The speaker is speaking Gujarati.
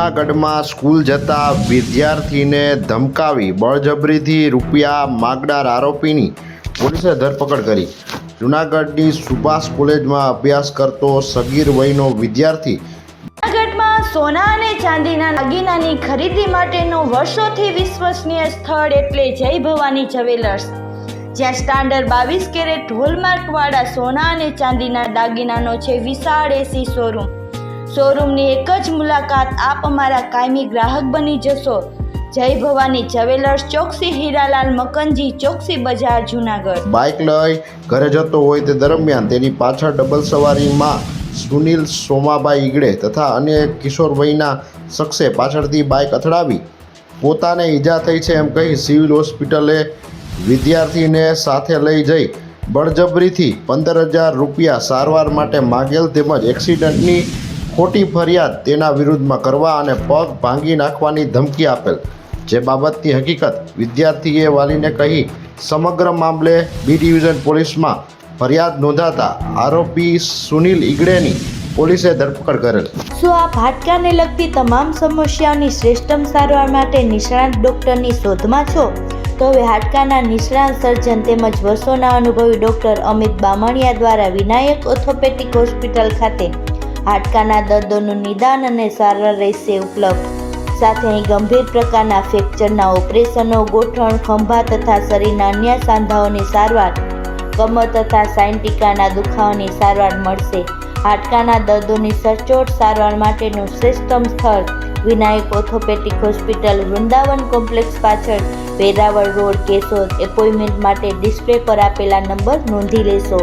જૂનાગઢમાં સ્કૂલ જતા વિદ્યાર્થીને ધમકાવી, બળજબરીથી રૂપિયા માગનાર આરોપીની પોલીસે ધરપકડ કરી. જૂનાગઢની સુભાષ કોલેજમાં અભ્યાસ કરતો સગીર વયનો વિદ્યાર્થી જૂનાગઢમાં સોના અને ચાંદીના દાગીનાની ખરીદી માટેનો વર્ષોથી વિશ્વસનીય સ્થળ એટલે જય ભવાની જ્વેલર્સ. જ્યાં સ્ટાન્ડર્ડ બાવીસ કેરેટ હોલમાર્કવાળા સોના અને ચાંદીના દાગીનાનો છે વિશાળ એસી શોરૂમ. શોરૂમની એક જ મુલાકાત આપ અમારા કાયમી ગ્રાહક બની જશો. જય ભવાની જવેલર્સ ચોકસી હીરાલાલ મકનજી, ચોકસી બજાર, જુનાગઢ. બાઇક લઈ ઘરે જતો હોય તે દરમિયાન તેની પાછળ ડબલ સવારીમાં સુનિલ સોમાબાઈ ઈગડે તથા અન્ય વયના શખ્સે પાછળથી બાઇક અથડાવી. પોતાને ઈજા થઈ છે એમ કહી સિવિલ હોસ્પિટલે વિદ્યાર્થીને સાથે લઈ જઈ બળજબરીથી પંદર હજાર રૂપિયા સારવાર માટે માગેલ તેમજ એક્સિડન્ટની ખોટી ફરિયાદ તેના વિરુદ્ધમાં કરવા અને પગ ભાંગી નાખવાની ધમકી આપેલ. જે બાબતની હકીકત વિદ્યાર્થીએ વાલીને કહી સમગ્ર મામલે બી ડિવિઝન પોલીસમાં ફરિયાદ નોંધાતા આરોપી સુનિલ ઈગડેની પોલીસે ધરપકડ કરેલ. શું આપ હાડકાને લગતી તમામ સમસ્યાઓની શ્રેષ્ઠમ સારવાર માટે નિષ્ણાત ડોક્ટરની શોધમાં છો? તો હવે હાડકાના નિષ્ણાત સર્જન તેમજ વર્ષોના અનુભવી ડૉક્ટર અમિત બામણિયા દ્વારા વિનાયક ઓર્થોપેડિક હોસ્પિટલ ખાતે હાડકાના દર્દોનું નિદાન અને સારવાર રહેશે ઉપલબ્ધ. સાથે અહીં ગંભીર પ્રકારના ફ્રેક્ચરના ઓપરેશનો ગોઠણ ખંભા તથા શરીરના અન્ય સાંધાઓની સારવાર, કમર તથા સાયન્ટિકાના દુખાવાની સારવાર મળશે. હાડકાના દર્દોની સચોટ સારવાર માટેનું શ્રેષ્ઠમ સ્થળ Vinayak orthopaedic hospital, Vrindavan complex પાછળ વેરાવળ રોડ, કેશોદ. એપોઇન્ટમેન્ટ માટે ડિસ્પ્લે પર આપેલા નંબર નોંધી લેશો.